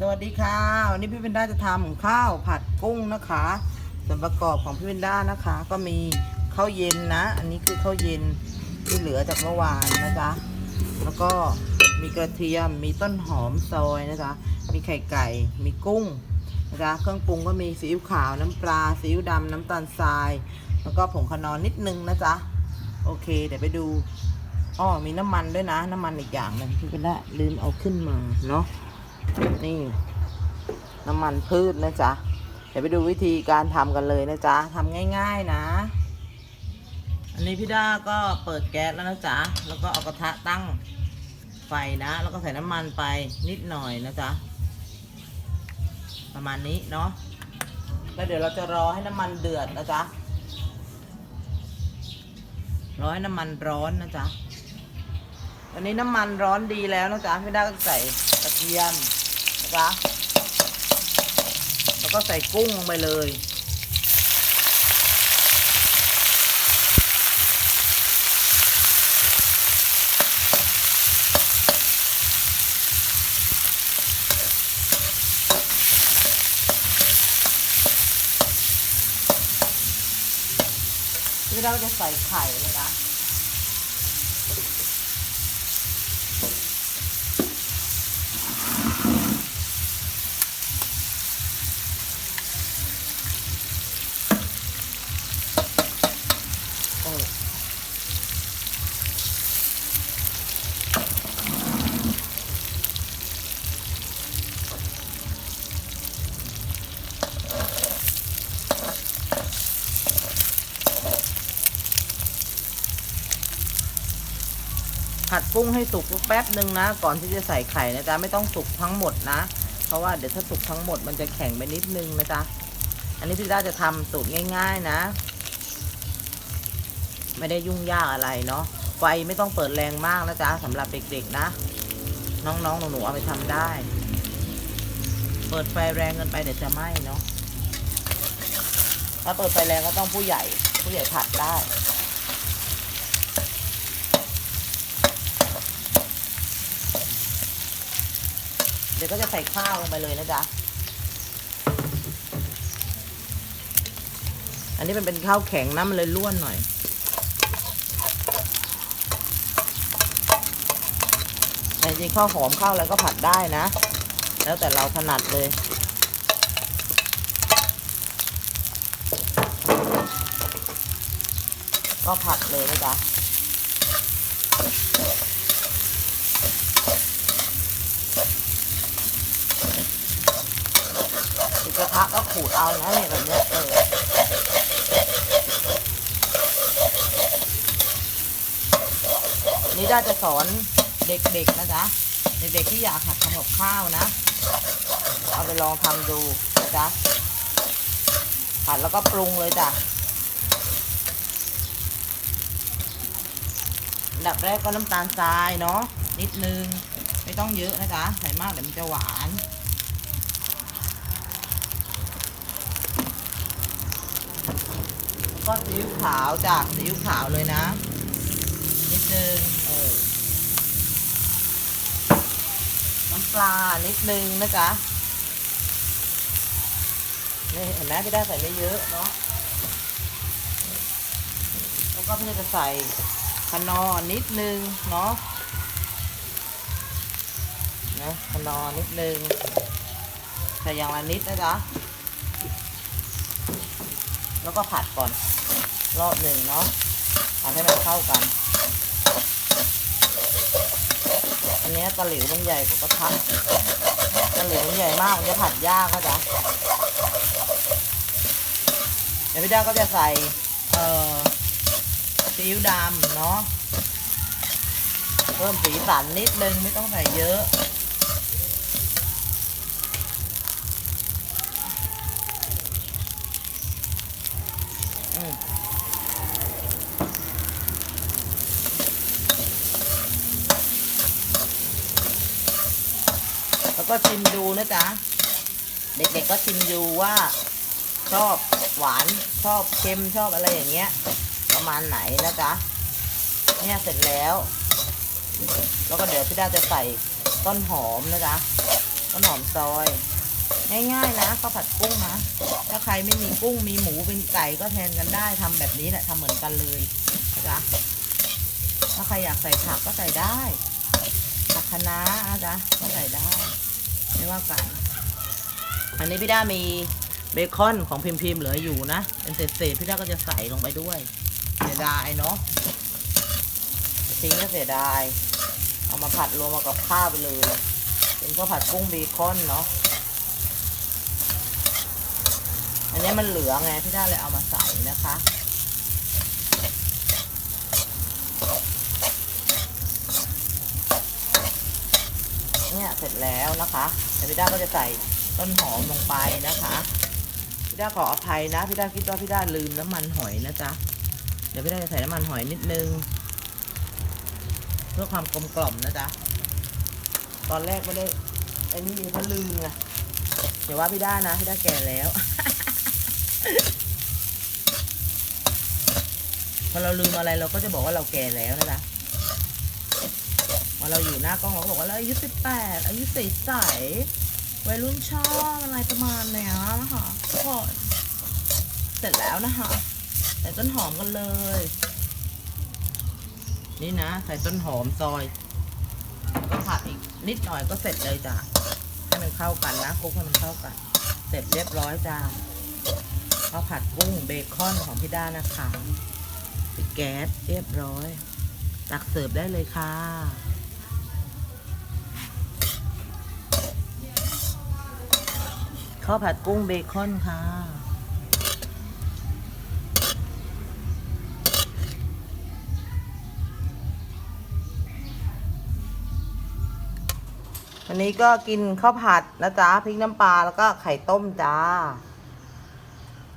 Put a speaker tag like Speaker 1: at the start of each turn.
Speaker 1: สวัสดีค่ะ วันนี้พี่เวนด้าจะทำข้าวผัดกุ้งนะคะ ส่วนประกอบของพี่เวนด้านะคะ ก็มีข้าวเย็นนะ อันนี้คือข้าวเย็นที่เหลือจากเมื่อวานนะจ๊ะแล้วก็มีกระเทียมมีต้นหอมซอยนะจ๊ะมีไข่ไก่มีกุ้งนะจ๊ะเครื่องปรุงก็มีซีอิ๊วขาวน้ำปลาซีอิ๊วดำน้ำตาลทราย แล้วก็ผงขนอนนิดนึงนะจ๊ะโอเค เดี๋ยวไปดูอ้อมีน้ำมันด้วยนะ น้ำมันอีกอย่างหนึงพี่เป็นด้ลืมเอาขึ้นมาเนาะ นี่ น้ำมันพืชนะจ๊ะ เดี๋ยวไปดูวิธีการทำกันเลยนะจ๊ะทำง่าย ๆนะ อันนี้พี่ด้าก็เปิดแก๊สแล้วนะจ๊ะ แล้วก็เอากระทะตั้งไฟนะ แล้วก็ใส่น้ำมันไปนิดหน่อยนะจ๊ะ ประมาณนี้เนาะ แล้วเดี๋ยวเราจะรอให้น้ำมันเดือดนะจ๊ะรอให้น้ำมันร้อนนะจ๊ะวันนี้น้ำมันร้อนดีแล้วนะจ๊ะพี่ด้าก็ใส่กระเทียม นะแล้วก็ใส่กุ้งลงไปเลยพี่ด้าก็จะใส่ไข่นะจ๊ะ ผัดกุ้งให้สุกแป๊บหนึ่งนะ ก่อนที่จะใส่ไข่นะจ๊ะไม่ต้องสุกทั้งหมดนะ เพราะว่าเดี๋ยวถ้าสุกทั้งหมดมันจะแข็งไปนิดนึงนะจ๊ะอันนี้พี่ด้าจะทำสูตรง่าย ๆนะ ไม่ได้ยุ่งยากอะไรเนาะไฟไม่ต้องเปิดแรงมากนะจ๊ะสำหรับเด็กๆนะ น้องๆหนูๆเอาไปทำได้ เปิดไฟแรงเกินไปเดี๋ยวจะไหม้เนาะถ้าเปิดไฟแรงก็ต้องผู้ใหญ่ ผู้ใหญ่ผัดได้ ดี๋ยวก็จะใส่ข้าวลงไปเลยนะจ๊ะ อันนี้มันเป็นข้าวแข็งนะมันเลยร่วนหน่อย แต่จริงๆข้าวหอมข้าวอะไรก็ผัดได้นะ แล้วแต่เราถนัดเลยก็ผัดเลยนะจ๊ะ ติด กระทะก็ขูดเอานะเนี่ยแบบเนี้ยเออนี่ได้จะสอนเด็กๆนะจ๊ะเด็กๆที่อยากหัดทำกับข้าวนะ เอาไปลองทำดูนะจ๊ะผัดแล้วก็ปรุงเลยจ้ะดับแรกก็น้ำตาลทรายเนาะนิดนึง ไม่ต้องเยอะนะจ๊ะใส่มากเดี๋ยวมันจะหวาน ก็ซีอิ๊วขาวจ้ะซีอิ๊วขาวเลยนะ นิดนึงเออน้ำปลานิดนึงนะจ๊ะนี่เห็นไหมพี่ได้ใส่ไม่เยอะเนาะแล้วก็พี่จะใส่คนอร์นิดนึงเนาะนะคนอร์นิดนึงใส่อย่างละนิดนะจ๊ะ แล้วก็ผัดก่อน รอบหนึ่งเนาะผัดให้มันเข้ากัน อันนี้ตะหลิวมันใหญ่กว่ากระทะตะหลิวมันใหญ่มากมันจะผัดยากนะจ๊ะเดี๋ยวพี่ด้าก็จะใส่ เอ่อซีอิ๊วดำเนาะเพิ่มสีสันนิดนึงไม่ต้องใส่เยอะ แล้วก็ชิมดูนะจ๊ะ เด็กๆก็ชิมดูว่าชอบหวานชอบเค็มชอบอะไรอย่างเงี้ย ประมาณไหนนะจ๊ะเนี่ยเสร็จแล้ว แล้วก็เดี๋ยวพี่ดาจะใส่ต้นหอมนะจ๊ะต้นหอมซอย ง่ายๆนะข้าวผัดกุ้งนะถ้าใครไม่มีกุ้งมีหมูเป็นไก่ก็แทนกันได้ทำแบบนี้แหละทำเหมือนกันเลยนะจ๊ะถ้าใครอยากใส่ผักก็ใส่ได้ผักคะน้านะจ๊ะก็ใส่ได้ ไม่ว่ากัน อันนี้พี่ด้ามีเบคอนของพิมพิมเหลืออยู่นะเป็นเศษๆพี่ด้าก็จะใส่ลงไปด้วยเสียดายเนาะทิ้งก็เสียดาย เอามาผัดรวมมากับข้าวไปเลย เป็นข้าวผัดกุ้งเบคอนเนาะอันนี้มันเหลือไงพี่ด้าเลยเอามาใส่นะคะเนี่ยเสร็จแล้วนะคะ ดี๋ยวพี่ด้าก็จะใส่ต้นหอมลงไปนะคะ พี่ด้าขออภัยนะ พี่ด้าคิดว่าพี่ด้าลืมน้ำมันหอยนะจ๊ะ เดี๋ยวพี่ด้าจะใส่น้ำมันหอยนิดนึง เพื่อความกลมกล่อมนะจ๊ะ ตอนแรกไม่ได้ไอ้นี่เพราะลืมไงเดี๋ยวว่าพี่ด้านะ พี่ด้าแก่แล้วพอเราลืมอะไรเราก็จะบอกว่าเราแก่แล้วนะจ๊ะ อเราอยู่หน้ากล้องเราก็บอกว่าเราอายุสิบแปดอายุใสๆวัยรุ่นชอบอะไรประมาณเนี้ยนะคะทุกคนเสร็จแล้วนะคะใส่ต้นหอมกันเลย นี่นะ ใส่ต้นหอมซอย ก็ผัดอีกนิดหน่อยก็เสร็จเลยจ้ะให้มันเข้ากันนะคลุกให้มันเข้ากัน เสร็จเรียบร้อยจ้าข้าวผัดกุ้งเบคอนของพี่ด้านะคะปิดแก๊สเรียบร้อย ตักเสิร์ฟได้เลยค่ะ ข้าวผัดกุ้งเบคอนค่ะ วันนี้ก็กินข้าวผัดนะจ๊ะพริกน้ำปลาแล้วก็ไข่ต้มจ้า